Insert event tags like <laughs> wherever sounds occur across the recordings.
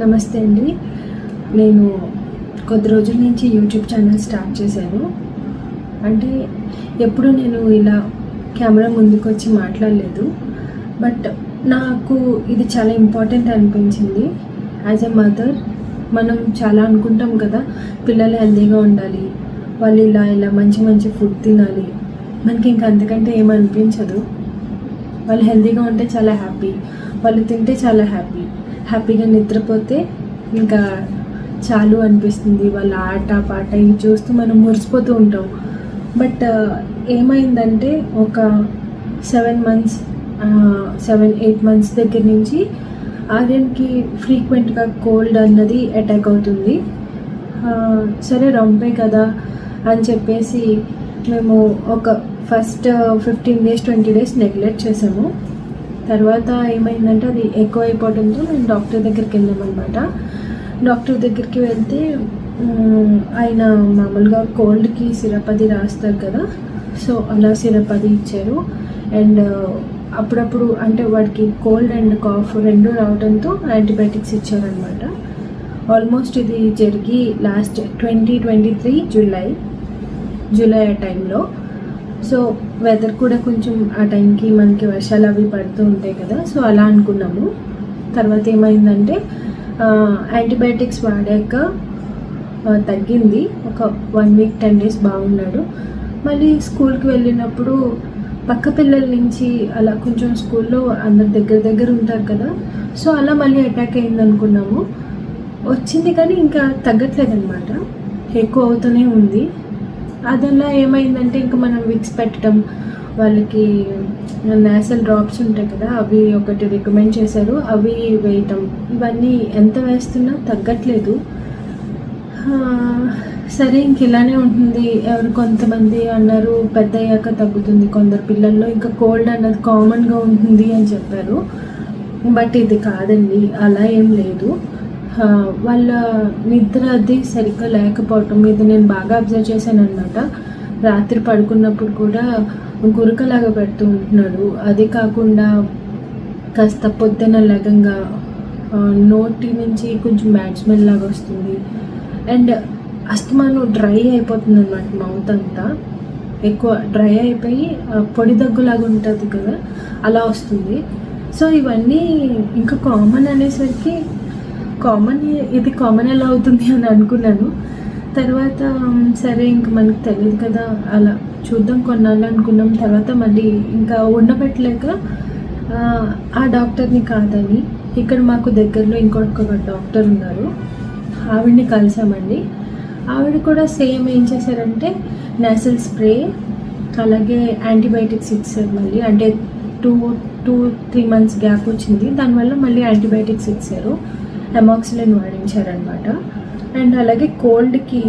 నమస్తే అండి. నేను కొద్ది రోజుల నుంచి యూట్యూబ్ ఛానల్ స్టార్ట్ చేశాను. అంటే ఎప్పుడు నేను ఇలా కెమెరా ముందుకు వచ్చి మాట్లాడలేదు. బట్ నాకు ఇది చాలా ఇంపార్టెంట్ అనిపించింది. యాజ్ ఎ మదర్ మనం చాలా అనుకుంటాం కదా పిల్లలు హెల్తీగా ఉండాలి. వాళ్ళు ఇలా ఇలా మంచి మంచి ఫుడ్ తినాలి. మనకి ఇంకా అంతకంటే ఏమనిపించదు వాళ్ళు హెల్తీగా ఉంటే చాలా హ్యాపీ వాళ్ళు తింటే చాలా హ్యాపీ హ్యాపీగా నిద్రపోతే ఇంకా చాలు అనిపిస్తుంది. వాళ్ళ ఆట పాట ఇవి చూస్తూ మనం మురిసిపోతూ ఉంటాం. బట్ ఏమైందంటే ఒక seven months seven eight months దగ్గర నుంచి ఆర్యన్కి ఫ్రీక్వెంట్గా కోల్డ్ అన్నది అటాక్ అవుతుంది. సరే రొంపే కదా అని చెప్పేసి మేము ఒక first fifteen days twenty days neglect చేసాము. తర్వాత ఏమైందంటే అది ఎక్కువ అయిపోవడంతో మేము డాక్టర్ దగ్గరికి వెళ్ళామన్నమాట. డాక్టర్ దగ్గరికి వెళ్తే ఆయన మామూలుగా కోల్డ్కి సిరప్ అది రాస్తారు కదా సో అలా సిరప్ అది ఇచ్చారు. అండ్ అప్పుడప్పుడు అంటే వాడికి కోల్డ్ అండ్ కాఫ్ రెండు రావడంతో యాంటీబయాటిక్స్ ఇచ్చారనమాట ఆల్మోస్ట్ ఇది జరిగి last twenty twenty three July July ఆ టైంలో. సో వెదర్ కూడా కొంచెం ఆ టైంకి మనకి వర్షాలు అవి పడుతూ ఉంటాయి కదా సో అలా అనుకున్నాము. తర్వాత ఏమైందంటే యాంటీబయాటిక్స్ వాడాక తగ్గింది. ఒక వన్ వీక్ టెన్ డేస్ బాగున్నాడు. మళ్ళీ స్కూల్కి వెళ్ళినప్పుడు పక్క పిల్లల నుంచి అలా కొంచెం స్కూల్లో అందరి దగ్గర దగ్గర ఉంటారు కదా సో అలా మళ్ళీ అటాక్ అయింది అనుకున్నాము. వచ్చింది కానీ ఇంకా తగ్గట్లేదు అనమాట ఎక్కువ అవుతూనే ఉంది. అదల్లా ఏమైందంటే ఇంకా మనం విక్స్ పెట్టడం వాళ్ళకి నేసల్ డ్రాప్స్ ఉంటాయి కదా అవి ఒకటి రికమెండ్ చేశారు అవి వేయటం. ఇవన్నీ ఎంత వేస్తున్నా తగ్గట్లేదు. సరే ఇంక ఇలానే ఉంటుంది. ఎవరు కొంతమంది అన్నారు పెద్ద అయ్యాక తగ్గుతుంది. కొందరు పిల్లల్లో ఇంకా కోల్డ్ అన్నది కామన్గా ఉంటుంది అని చెప్పారు. బట్ ఇది కాదండి అలా ఏం లేదు. వాళ్ళ నిద్ర అది సరిగ్గా లేకపోవటం ఇది నేను బాగా అబ్జర్వ్ చేశాను అనమాట రాత్రి పడుకున్నప్పుడు కూడా గురకలాగా పెడుతూ ఉంటున్నాడు. అది కాకుండా కాస్త పొద్దున లగంగా నోటి నుంచి కొంచెం బ్యాడ్ స్మెల్ లాగా వస్తుంది. అండ్ అస్తమాను డ్రై అయిపోతుంది అనమాట మౌత్ అంతా. ఎక్కువ డ్రై అయిపోయి పొడి దగ్గులాగా ఉంటుంది కదా అలా వస్తుంది. సో ఇవన్నీ ఇంకా కామన్ అనేసరికి కామన్ ఇది కామన్ ఎలా అవుతుంది అని అనుకున్నాను. తర్వాత సరే ఇంక మనకు తెలియదు కదా అలా చూద్దాం కొన్నాళ్ళు అనుకున్నాం. తర్వాత మళ్ళీ ఇంకా ఉండబెట్టలేక ఆ, డాక్టర్ని కాదని ఇక్కడ మాకు దగ్గరలో ఇంకొక డాక్టర్ ఉన్నారు. ఆవిడని కలిసామండి. ఆవిడ కూడా సేమ్ ఏం చేశారంటే నేసల్ స్ప్రే అలాగే యాంటీబయాటిక్స్ ఇచ్చారు మళ్ళీ. అంటే two two three months gap వచ్చింది. దానివల్ల మళ్ళీ యాంటీబయాటిక్స్ ఇచ్చారు. ఎమాక్సిలిన్ వాడించారనమాట అండ్ అలాగే కోల్డ్కి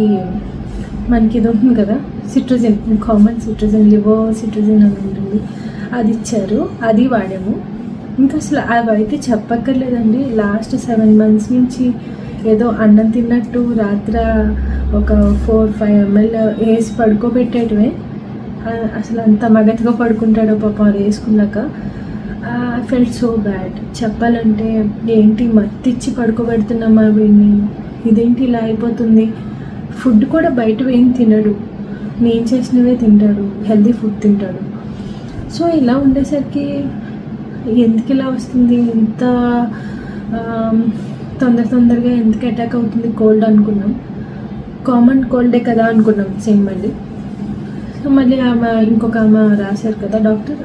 మనకి ఇది ఉంటుంది కదా cetirizine common cetirizine levo cetirizine అని ఉంటుంది. అది ఇచ్చారు. అది వాడాము. ఇంకా అసలు అవి అయితే చెప్పక్కర్లేదండి. లాస్ట్ సెవెన్ మంత్స్ నుంచి ఏదో అన్నం తిన్నట్టు రాత్ర ఒక ఫోర్ ఫైవ్ ఎంఎల్ వేసి పడుకోబెట్టేటమే. అసలు అంత మగతగా పడుకుంటాడో పాపం అది వేసుకున్నాక ఐ ఫెల్ట్ సో బ్యాడ్ చెప్పాలంటే ఏంటి మత్తిచ్చి పడుకోబెడుతున్నామా వీడిని? ఇదేంటి ఇలా అయిపోతుంది? ఫుడ్ కూడా బయట ఏం తినడు. నేను చేసినవే తింటాడు. హెల్దీ ఫుడ్ తింటాడు. సో ఇలా ఉండేసరికి ఎందుకు ఇలా వస్తుంది? ఇంత తొందర తొందరగా ఎందుకు అటాక్ అవుతుంది? కోల్డ్ అనుకున్నాం. కామన్ కోల్డే కదా అనుకున్నాం సేమ్ మళ్ళీ మళ్ళీ ఆమె ఇంకొక ఆమె రాశారు కదా డాక్టర్?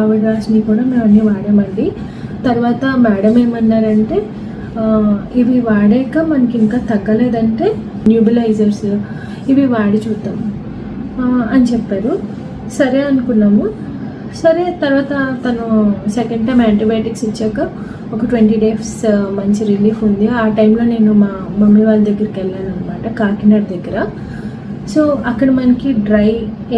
ఆవిడ రాసినవి కూడా మేము అన్నీ వాడామండి. తర్వాత మేడం ఏమన్నారంటే ఇవి వాడాక మనకి ఇంకా తగ్గలేదంటే న్యూబిలైజర్స్ ఇవి వాడి చూద్దాం అని చెప్పారు. సరే అనుకున్నాము. సరే తర్వాత తను సెకండ్ టైం యాంటీబయాటిక్స్ ఇచ్చాక ఒక ట్వంటీ డేస్ మంచి రిలీఫ్ ఉంది. ఆ టైంలో నేను మా మమ్మీ వాళ్ళ దగ్గరికి వెళ్ళాను అనమాట కాకినాడ దగ్గర. సో అక్కడ మనకి డ్రై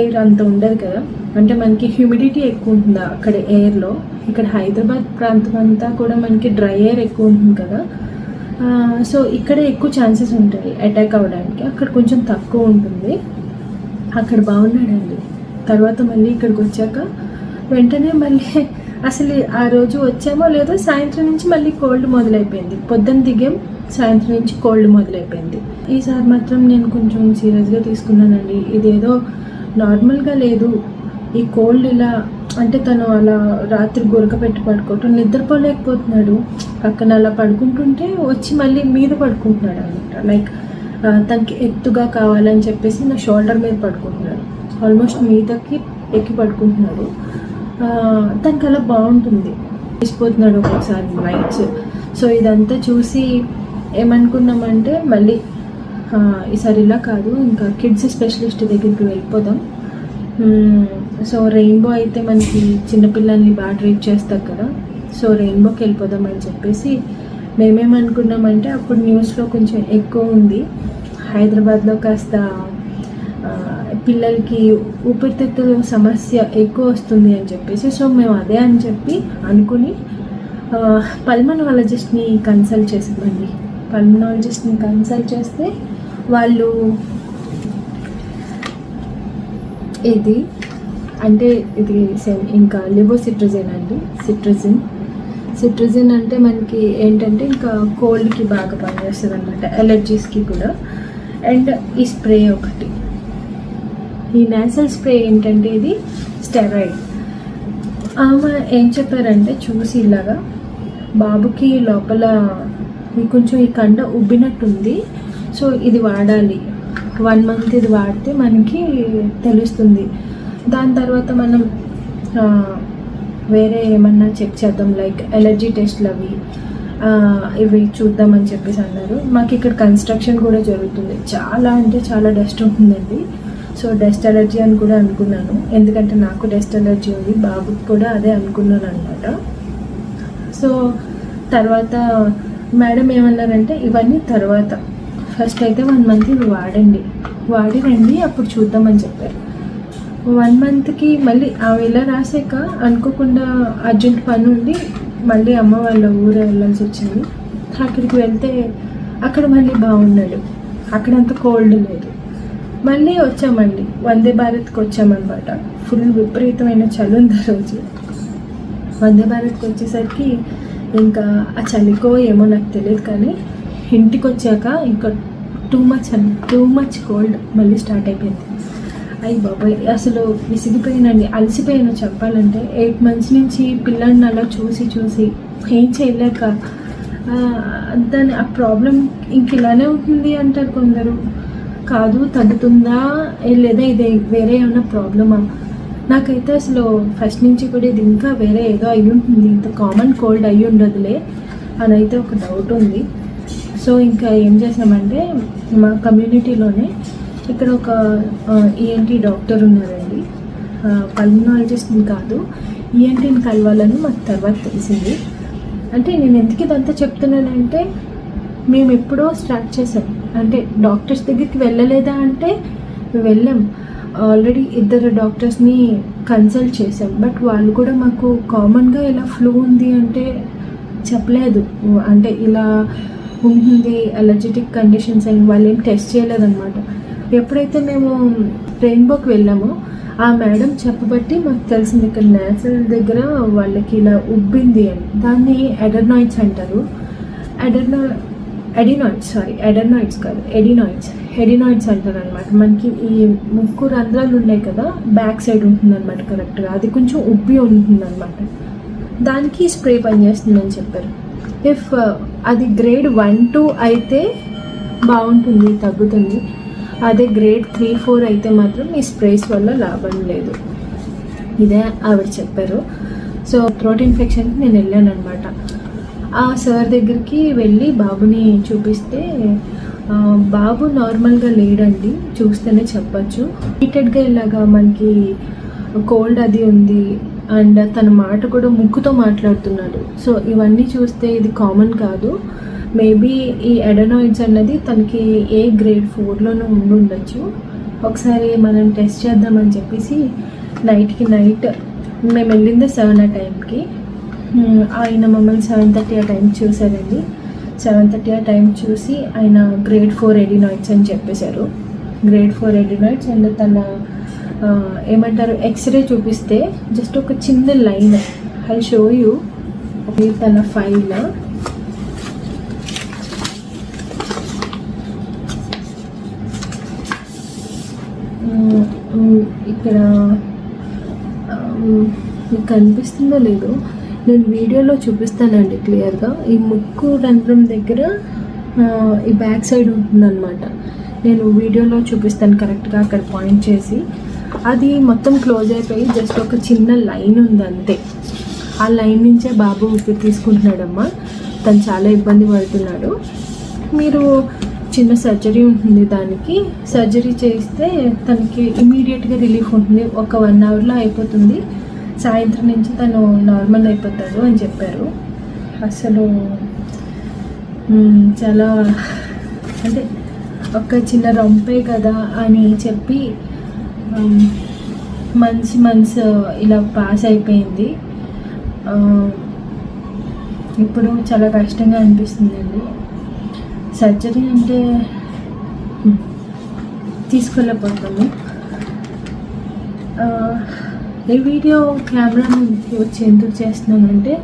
ఎయిర్ అంత ఉండదు కదా. అంటే మనకి హ్యూమిడిటీ ఎక్కువ ఉంటుంది అక్కడ ఎయిర్లో? ఇక్కడ హైదరాబాద్ ప్రాంతం అంతా కూడా మనకి డ్రై ఎయిర్ ఎక్కువ ఉంటుంది కదా. సో ఇక్కడే ఎక్కువ ఛాన్సెస్ ఉంటాయి అటాక్ అవ్వడానికి. అక్కడ కొంచెం తక్కువ ఉంటుంది. అక్కడ బాగున్నాడండి. తర్వాత మళ్ళీ ఇక్కడికి వచ్చాక వెంటనే మళ్ళీ <laughs> అసలు ఆ రోజు వచ్చామో లేదో సాయంత్రం నుంచి మళ్ళీ కోల్డ్ మొదలైపోయింది. పొద్దున్న దిగాం సాయంత్రం నుంచి కోల్డ్ మొదలైపోయింది. ఈసారి మాత్రం నేను కొంచెం సీరియస్గా తీసుకున్నానండి. ఇదేదో నార్మల్గా లేదు. ఈ కోల్డ్ ఇలా అంటే తను అలా రాత్రి గురక పెట్టి పడుకోవటం నిద్రపోలేకపోతున్నాడు. పక్కన అలా పడుకుంటుంటే వచ్చి మళ్ళీ మీద పడుకుంటున్నాడు అనమాట. లైక్ తనకి ఎత్తుగా కావాలని చెప్పేసి నా షోల్డర్ మీద పడుకుంటున్నాడు. ఆల్మోస్ట్ మీదకి ఎక్కి పడుకుంటున్నాడు. తనకి అలా బాగుంటుంది. తీసిపోతున్నాడు ఒక్కొక్కసారి నైట్స్ సో ఇదంతా చూసి ఏమనుకున్నామంటే మళ్ళీ ఈసారి ఇలా కాదు ఇంకా కిడ్స్ స్పెషలిస్ట్ దగ్గరికి వెళ్ళిపోదాం. సో రెయిన్బో అయితే మనకి చిన్నపిల్లల్ని బాగా ట్రీట్ చేస్తారు కదా. సో రెయిన్బోకి వెళ్ళిపోదాం అని చెప్పేసి మేమేమనుకున్నామంటే అప్పుడు న్యూస్లో కొంచెం ఎక్కువ ఉంది. హైదరాబాద్లో కాస్త పిల్లలకి ఊపిరితిత్తుల సమస్య ఎక్కువ వస్తుంది అని చెప్పేసి సో మేము అదే అని చెప్పి అనుకుని పల్మనాలజిస్ట్ని కన్సల్ట్ చేసామండి. పల్మనాలజిస్ట్ని కన్సల్ట్ చేస్తే వాళ్ళు ఇది అంటే ఇది సేమ్ ఇంకా లివోసిట్రజిన్ అండి. సిట్రజిన్. సిట్రజిన్ అంటే మనకి ఏంటంటే ఇంకా కోల్డ్కి బాగా పనిచేస్తుంది అనమాట ఎలర్జీస్కి కూడా. అండ్ ఈ స్ప్రే ఒకటి. ఈ నేసల్ స్ప్రే ఏంటంటే ఇది స్టెరాయిడ్. ఆమె ఏం చెప్పారంటే చూసి ఇలాగా బాబుకి లోపల కొంచెం ఈ కండ ఉబ్బినట్టుంది సో ఇది వాడాలి. వన్ మంత్ ఇది వాడితే మనకి తెలుస్తుంది. దాని తర్వాత మనం వేరే ఏమన్నా చెక్ చేద్దాం లైక్ ఎలర్జీ టెస్ట్లు అవి ఇవి చూద్దామని చెప్పేసి అన్నారు. మాకు ఇక్కడ కన్స్ట్రక్షన్ కూడా జరుగుతుంది. చాలా అంటే చాలా డస్ట్ ఉంటుందండి. సో డస్ట్ ఎలర్జీ అని కూడా అనుకున్నాను. ఎందుకంటే నాకు డస్ట్ ఎలర్జీ ఉంది. బాబుకి కూడా అదే అనుకున్నాను అనమాట సో తర్వాత మేడం ఏమన్నారంటే ఇవన్నీ తర్వాత. ఫస్ట్ అయితే వన్ మంత్ ఇవి వాడండి. వాడి రండి అప్పుడు చూద్దామని చెప్పారు. వన్ మంత్కి మళ్ళీ ఆమె ఇలా రాసాక అనుకోకుండా అర్జెంట్ పని ఉండి మళ్ళీ అమ్మ వాళ్ళ ఊరు వెళ్ళాల్సి వచ్చింది. అక్కడికి వెళ్తే అక్కడ మళ్ళీ బాగున్నాడు. అక్కడంత కోల్డ్ లేదు. మళ్ళీ వచ్చామండి. వందే భారత్కి వచ్చామన్నమాట. ఫుల్ విపరీతమైన చలి ఉంది ఆ రోజు. వందే భారత్కి వచ్చేసరికి ఇంకా ఆ చలికో ఏమో నాకు తెలియదు కానీ ఇంటికి వచ్చాక ఇంకా టూ మచ్ అండి టూ మచ్ కోల్డ్ మళ్ళీ స్టార్ట్ అయిపోయింది. అయ్యి బాబాయ్ అసలు విసిగిపోయినండి అలసిపోయాను చెప్పాలంటే ఎయిట్ మంత్స్ నుంచి పిల్లల్ని అలా చూసి చూసి ఏం చేయలేక దాని ఆ ప్రాబ్లం ఇంక ఇలానే ఉంటుంది అంటారు కొందరు. కాదు తగ్గుతుందా? లేదా ఇది వేరే ఏమైనా ప్రాబ్లమా నాకైతే అసలు ఫస్ట్ నుంచి కూడా ఇది ఇంకా వేరే ఏదో అయి ఉంటుంది. ఇంత కామన్ కోల్డ్ అయ్యి ఉండదులే. అని అయితే ఒక డౌట్ ఉంది. సో ఇంకా ఏం చేసామంటే మా కమ్యూనిటీలోనే ఇక్కడ ఒక ఈఎన్టీ డాక్టర్ ఉన్నారండి. పల్మనాలజిస్ట్ని కాదు ఈఎన్టీని కలవాలని మాకు తర్వాత తెలిసింది. అంటే నేను ఎందుకు ఇదంతా చెప్తున్నానంటే మేము ఎప్పుడో స్టార్ట్ చేసాం. అంటే డాక్టర్స్ దగ్గరికి వెళ్ళలేదా అంటే వెళ్ళాం. ఆల్రెడీ ఇద్దరు డాక్టర్స్ని కన్సల్ట్ చేసాం. బట్ వాళ్ళు కూడా మాకు కామన్గా ఇలా ఫ్లూ ఉంది అంటే చెప్పలేదు. అంటే ఇలా ఉంటుంది అలర్జెటిక్ కండిషన్స్ అని వాళ్ళు ఏం టెస్ట్ చేయలేదన్నమాట. ఎప్పుడైతే మేము రెయిన్బోకి వెళ్ళామో ఆ మేడం చెప్పబట్టి మాకు తెలిసింది ఇక్కడ నేచురల్ దగ్గర వాళ్ళకి ఇలా ఉబ్బింది అని. దాన్ని ఎడర్నాయిడ్స్ అంటారు. ఎడర్నా ఎడినాయిడ్స్ సారీ ఎడర్నాయిడ్స్ కాదు ఎడినాయిడ్స్ ఎడినాయిడ్స్ అంటారు అనమాట మనకి ఈ ముక్కు రంధ్రాలు ఉన్నాయి కదా బ్యాక్ సైడ్ ఉంటుంది అనమాట కరెక్ట్గా అది కొంచెం ఉబ్బి ఉంటుంది అనమాట దానికి స్ప్రే పనిచేస్తుందని చెప్పారు. ఇఫ్ uh, అది గ్రేడ్ వన్ టూ అయితే బాగుంటుంది తగ్గుతుంది. అదే గ్రేడ్ త్రీ ఫోర్ అయితే మాత్రం ఈ స్ప్రేస్ వల్ల లాభం లేదు. ఇదే ఆవిడ చెప్పారు. సో థ్రోట్ ఇన్ఫెక్షన్కి నేను వెళ్ళాను అనమాట ఆ సార్ దగ్గరికి వెళ్ళి బాబుని చూపిస్తే బాబు నార్మల్గా లేడండి చూస్తేనే చెప్పచ్చు. హీటెడ్గా ఇలాగా మనకి కోల్డ్ అది ఉంది అండ్ తన మాట కూడా ముక్కుతో మాట్లాడుతున్నాడు. సో ఇవన్నీ చూస్తే ఇది కామన్ కాదు. మేబీ ఈ ఎడనాయిడ్స్ అన్నది తనకి ఏ గ్రేడ్ ఫోర్లోనూ ఉండి ఉండొచ్చు ఒకసారి మనం టెస్ట్ చేద్దామని చెప్పేసి నైట్కి నైట్ మేము వెళ్ళింది సెవెన్ ఆ టైంకి hmm, ఆయన మమ్మల్ని సెవెన్ థర్టీ ఆ టైం చూసారండి సెవెన్ థర్టీ ఆ టైం చూసి ఆయన గ్రేడ్ ఫోర్ ఎడినాయిడ్స్ అని చెప్పేశారు. గ్రేడ్ ఫోర్ ఎడినాయిడ్స్ అండ్ తన ఏమంటారు ఎక్స్రే చూపిస్తే జస్ట్ ఒక చిన్న లైన్. ఐ షో యూ తన ఫైల్ ఇక్కడ మీకు కనిపిస్తుందో లేదో నేను వీడియోలో చూపిస్తానండి క్లియర్గా. ఈ ముక్కు రంధ్రం దగ్గర ఈ బ్యాక్ సైడ్ ఉంటుందన్నమాట. నేను వీడియోలో చూపిస్తాను కరెక్ట్గా అక్కడ పాయింట్ చేసి. అది మొత్తం క్లోజ్ అయిపోయి జస్ట్ ఒక చిన్న లైన్ ఉంది అంతే. ఆ లైన్ నుంచే బాబు ఊపిరి తీసుకుంటున్నాడమ్మా. తను చాలా ఇబ్బంది పడుతున్నాడు. మీరు చిన్న సర్జరీ ఉంటుంది దానికి. సర్జరీ చేస్తే తనకి ఇమీడియట్గా రిలీఫ్ ఉంటుంది. ఒక వన్ అవర్లో అయిపోతుంది. సాయంత్రం నుంచి తను నార్మల్ అయిపోతాడు అని చెప్పారు. అసలు చాలా అంటే ఒక చిన్న రొంపే కదా అని చెప్పి Um, మంత్స్ మంత్స్ uh, ఇలా పాస్ అయిపోయింది. Um, ఇప్పుడు చాలా కష్టంగా అనిపిస్తుందండి. సర్జరీ అంటే hmm, హ్మ్, uh, ఈ వీడియో కెమెరా వచ్చి ఎందుకు చేస్తున్నానంటే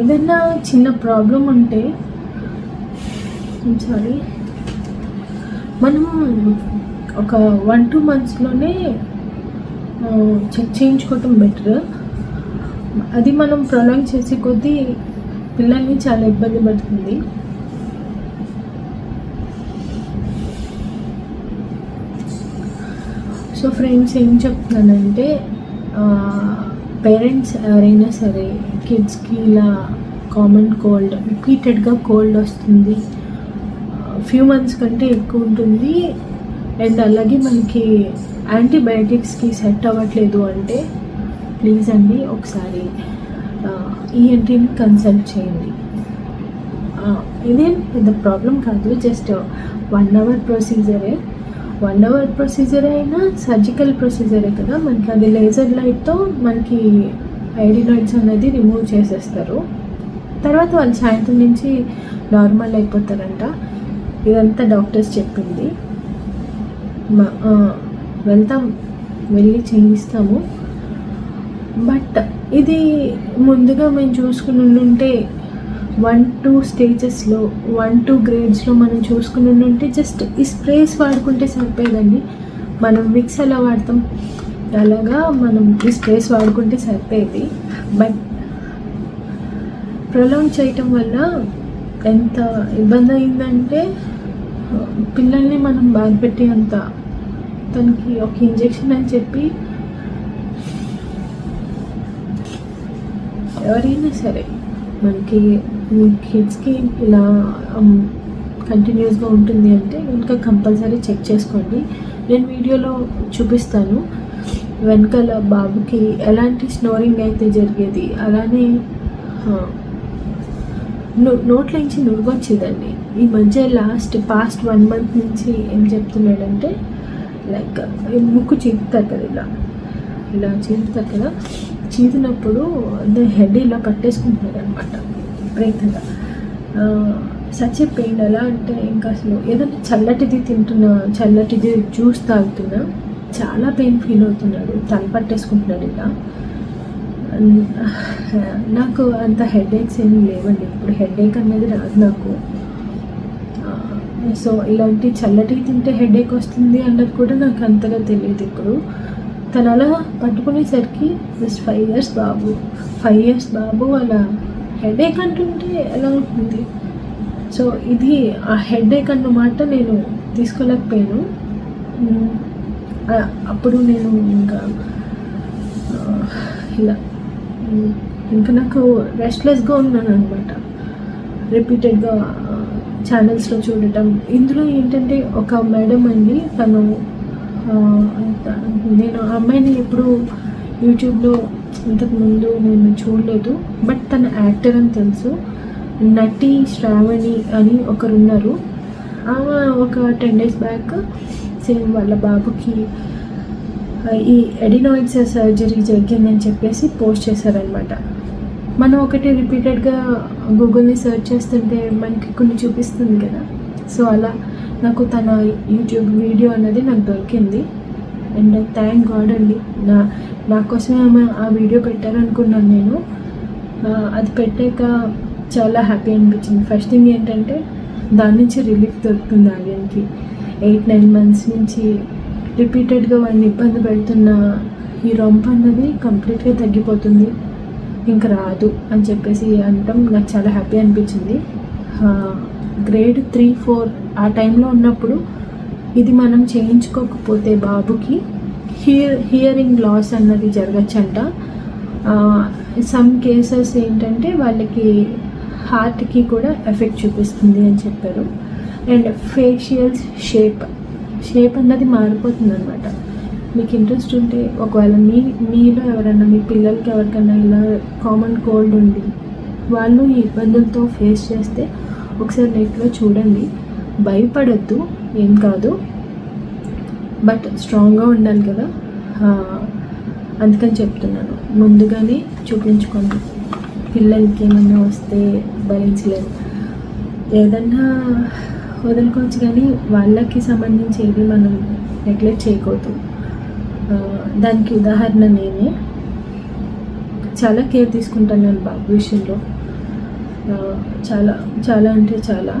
ఏదైనా చిన్న ప్రాబ్లం ఉంటే సారీ మనం ఒక వన్ టూ మంత్స్లోనే చెక్ చేయించుకోవటం బెటర్ అది మనం ప్రొలాంగ్ చేసే కొద్దీ పిల్లల్ని చాలా ఇబ్బంది పడుతుంది. సో ఫ్రెండ్స్ ఏం చెప్తున్నానంటే పేరెంట్స్ ఎవరైనా సరే కిడ్స్కి ఇలా కామన్ కోల్డ్ రిపీటెడ్గా కోల్డ్ వస్తుంది. ఫ్యూ మంత్స్ కంటే ఎక్కువ ఉంటుంది. అండ్ అలాగే మనకి యాంటీబయాటిక్స్కి సెట్ అవ్వట్లేదు అంటే ప్లీజ్ అండి ఒకసారి ఈఎన్టీని కన్సల్ట్ చేయండి. ఇదేం పెద్ద ప్రాబ్లం కాదు జస్ట్ వన్ అవర్ ప్రొసీజరే వన్ అవర్ ప్రొసీజర్ అయినా సర్జికల్ ప్రొసీజరే కదా మనకి అది లేజర్ లైట్తో మనకి ఐడినాయిడ్స్ అనేది రిమూవ్ చేసేస్తారు. తర్వాత వాళ్ళు సాయంత్రం నుంచి నార్మల్ అయిపోతారంట. ఇదంతా డాక్టర్స్ చెప్పింది. వెళ్తాం వెళ్ళి చేయిస్తాము. బట్ ఇది ముందుగా మేము చూసుకుని ఉంటే వన్ టూ స్టేజెస్లో వన్ టూ గ్రేడ్స్లో మనం చూసుకుని ఉంటే జస్ట్ ఈ స్ప్రేస్ వాడుకుంటే సరిపోయేదండి. మనం విక్స్ ఎలా వాడతాం? అలాగా మనం ఈ స్ప్రేస్ వాడుకుంటే సరిపోయేది. బట్ ప్రొలాంగ్ చేయటం వల్ల ఎంత ఇబ్బంది అయిందంటే పిల్లల్ని మనం బాధపెట్టే అంత తనకి ఒక ఇంజెక్షన్ అని చెప్పి ఎవరైనా సరే మనకి కిడ్స్కి ఇలా కంటిన్యూస్గా ఉంటుంది అంటే కనుక కంపల్సరీ చెక్ చేసుకోండి. నేను వీడియోలో చూపిస్తాను. వెనకాల బాబుకి ఎలాంటి స్నోరింగ్ అయితే జరిగేది అలానే నోట్లోంచి నురుగొచ్చేదండి. ఈ మధ్య లాస్ట్ పాస్ట్ వన్ మంత్ నుంచి ఏం చెప్తున్నాడంటే లైక్ ముక్కు చీపుతారు కదా ఇలా. ఇలా చీపుతారు కదా చీతినప్పుడు హెడ్ ఇలా పట్టేసుకుంటున్నారు అనమాట ప్రయత్నంగా సచ్ పెయిన్ ఎలా అంటే ఇంకా అసలు ఏదైనా చల్లటిది తింటున్నా చల్లటిది జ్యూస్ తాగుతున్నా చాలా పెయిన్ ఫీల్ అవుతున్నాడు తల పట్టేసుకుంటున్నాడు ఇలా. నాకు అంత హెడేక్స్ ఏమి లేవండి. ఇప్పుడు హెడేక్ అనేది రాదు నాకు. సో ఇలాంటి చల్లటి తింటే హెడేక్ వస్తుంది అన్నది కూడా నాకు అంతగా తెలియదు ఇప్పుడు. తను అలా పట్టుకునేసరికి జస్ట్ ఫైవ్ ఇయర్స్ బాబు ఫైవ్ ఇయర్స్ బాబు అలా హెడేక్ అంటుంటే ఎలా ఉంటుంది? సో ఇది ఆ హెడేక్ అన్నమాట నేను తీసుకోలేకపోయాను. అప్పుడు నేను ఇంకా ఇలా ఇంకా నాకు రెస్ట్లెస్గా ఉన్నాను అనమాట రిపీటెడ్గా ఛానల్స్లో చూడటం. ఇందులో ఏంటంటే ఒక మేడం అండి తను నేను ఆ అమ్మాయిని ఎప్పుడు యూట్యూబ్లో ఇంతకుముందు నేను చూడలేదు. బట్ తన యాక్టర్ అని తెలుసు నటి శ్రావణి అని ఒకరు ఉన్నారు ఆమె ఒక టెన్ డేస్ బ్యాక్ సేమ్ వాళ్ళ బాబుకి ఈ ఎడినాయిడ్స్ సర్జరీ జరిగిందని చెప్పేసి పోస్ట్ చేశారనమాట మనం ఒకటి రిపీటెడ్గా గూగుల్ని సెర్చ్ చేస్తుంటే మనకి కొన్ని చూపిస్తుంది కదా. సో అలా నాకు తన యూట్యూబ్ వీడియో అనేది నాకు దొరికింది. అండ్ థ్యాంక్ గాడ్ అండి. నా నా కోసమే ఆమె ఆ వీడియో పెట్టారనుకున్నాను నేను. అది పెట్టాక చాలా హ్యాపీ అనిపించింది. ఫస్ట్ థింగ్ ఏంటంటే దాని నుంచి రిలీఫ్ దొరుకుతుంది ఆడియన్కి ఎయిట్ నైన్ మంత్స్ నుంచి రిపీటెడ్గా వాడిని ఇబ్బంది పెడుతున్న ఈ రొంప అన్నది కంప్లీట్గా తగ్గిపోతుంది. ఇంకా రాదు అని చెప్పేసి అనటం నాకు చాలా హ్యాపీ అనిపించింది. గ్రేడ్ త్రీ ఫోర్ ఆ టైంలో ఉన్నప్పుడు ఇది మనం చేయించుకోకపోతే బాబుకి హియర్ హియరింగ్ లాస్ అన్నది జరగచ్చంట. సమ్ కేసెస్ ఏంటంటే వాళ్ళకి హార్ట్కి కూడా ఎఫెక్ట్ చూపిస్తుంది అని చెప్పారు. అండ్ ఫేషియల్స్ షేప్ షేప్ అన్నది మారిపోతుంది అనమాట మీకు ఇంట్రెస్ట్ ఉంటే ఒకవేళ మీ మీలో ఎవరైనా మీ పిల్లలకి ఎవరికైనా ఇలా కామన్ కోల్డ్ ఉండి వాళ్ళు ఈ ఇబ్బందులతో ఫేస్ చేస్తే ఒకసారి నెట్లో చూడండి. భయపడద్దు ఏం కాదు. బట్ స్ట్రాంగ్గా ఉండాలి కదా. అందుకని చెప్తున్నాను. ముందుగానే చూపించుకోండి. పిల్లలకి ఏమైనా వస్తే భరించలేదు ఏదన్నా వదులుకోవచ్చు కానీ వాళ్ళకి సంబంధించి ఏది మనం నెగ్లెక్ట్ చేయకూడదు. దానికి ఉదాహరణ నేనే చాలా కేర్ తీసుకుంటాను నేను బాబు విషయంలో. చాలా చాలా అంటే చాలా.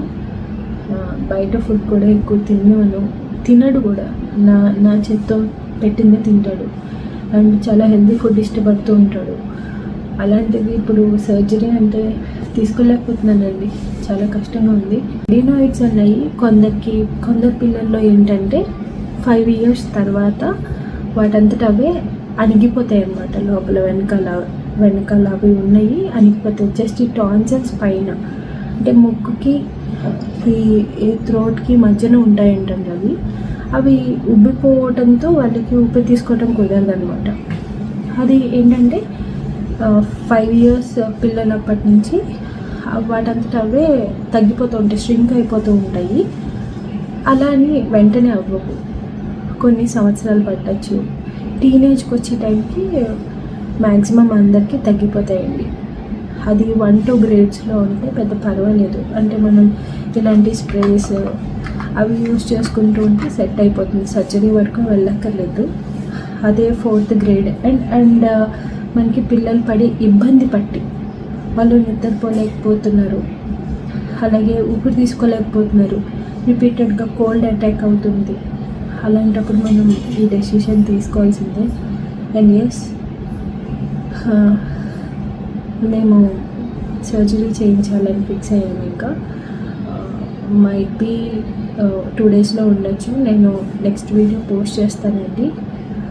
బయట ఫుడ్ కూడా ఎక్కువ తినేవాను. తినడు కూడా. నా నా చేత్తో పెట్టిందే తింటాడు. అండ్ చాలా హెల్తీ ఫుడ్ ఇష్టపడుతూ ఉంటాడు. అలాంటిది ఇప్పుడు సర్జరీ అంటే తీసుకోలేకపోతున్నానండి. చాలా కష్టంగా ఉంది. డీనోయిడ్స్ అన్నాయి కొందరికి కొందరు పిల్లల్లో ఏంటంటే ఫైవ్ ఇయర్స్ తర్వాత వాటంతట అవే అణిగిపోతాయి అన్నమాట లోపల వెనకాల వెనకాల అవి ఉన్నాయి అణిగిపోతాయి. జస్ట్ ఈ టాన్సల్స్ పైన. అంటే ముక్కుకి ఈ త్రోట్కి థ్రోట్కి మధ్యన ఉంటాయంటండి అవి. అవి ఉబ్బిపోవటంతో వాళ్ళకి ఊపిరి తీసుకోవటం కుదరదనమాట అది ఏంటంటే ఫైవ్ ఇయర్స్ పిల్లలప్పటి నుంచి వాటంతట అవే తగ్గిపోతూ ఉంటాయి స్ట్రింక్ అయిపోతూ ఉంటాయి. అలా అని వెంటనే అవ్వవు. కొన్ని సంవత్సరాలు పట్టచ్చు. టీనేజ్కి వచ్చే టైంకి మ్యాక్సిమం అందరికీ తగ్గిపోతాయండి. అది వన్ టూ గ్రేడ్స్లో ఉంటే పెద్ద పర్వాలేదు. అంటే మనం ఇలాంటి స్ప్రేస్ అవి యూజ్ చేసుకుంటూ ఉంటే సెట్ అయిపోతుంది. సర్జరీ వరకు వెళ్ళక్కర్లేదు. అదే ఫోర్త్ గ్రేడ్ అండ్ అండ్ మనకి పిల్లలు పడి ఇబ్బంది పట్టి వాళ్ళు నిద్రపోలేకపోతున్నారు. అలాగే ఊపిరి తీసుకోలేకపోతున్నారు. రిపీటెడ్గా కోల్డ్ అటాక్ అవుతుంది. అలాంటప్పుడు మనం ఈ డెసిషన్ తీసుకోవాల్సిందే. అండ్ ఎస్ మేము సర్జరీ చేయించాలని ఫిక్స్ అయ్యాము ఇంకా. మైట్ బీ టూ డేస్లో ఉండొచ్చు. నేను నెక్స్ట్ వీడియో పోస్ట్ చేస్తానండి.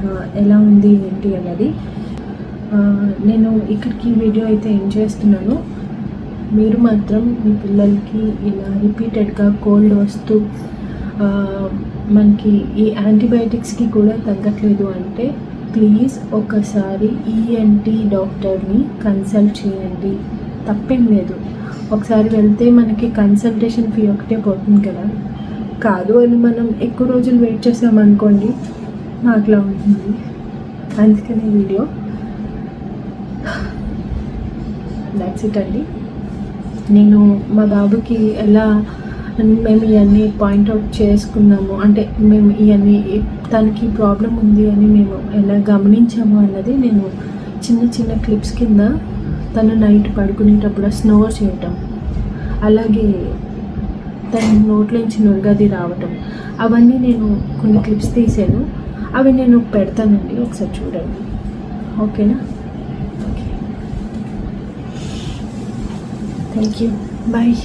Uh, ఎలా ఉంది ఏంటి అన్నది. Uh, నేను ఇక్కడికి వీడియో అయితే ఏం చేస్తున్నాను. మీరు మాత్రం మీ పిల్లలకి ఇలా రిపీటెడ్గా కోల్డ్ వస్తూ uh, మనకి ఈ యాంటీబయాటిక్స్కి కూడా తగ్గట్లేదు అంటే ప్లీజ్ ఒకసారి ఈఎన్టీ డాక్టర్ని కన్సల్ట్ చేయండి. తప్పేం లేదు. ఒకసారి వెళ్తే మనకి కన్సల్టేషన్ ఫీ ఒకటే పోతుంది కదా. కాదు అని మనం ఎక్కువ రోజులు వెయిట్ చేసామనుకోండి అట్లా ఉంటుంది. అందుకనే వీడియో. దాట్స్ ఇట్ అండి. నేను మా బాబుకి ఎలా మేము ఇవన్నీ పాయింట్అవుట్ చేసుకున్నాము. అంటే మేము ఇవన్నీ తనకి ప్రాబ్లం ఉంది అని మేము ఎలా గమనించాము అన్నది నేను చిన్న చిన్న క్లిప్స్ కింద తను నైట్ పడుకునేటప్పుడు స్నోర్ చేయటం అలాగే తన నోట్లోంచి నురగది రావటం అవన్నీ నేను కొన్ని క్లిప్స్ తీసాను. అవి నేను పెడతానండి ఒకసారి చూడండి. ఓకేనా? ఓకే. Thank you bye.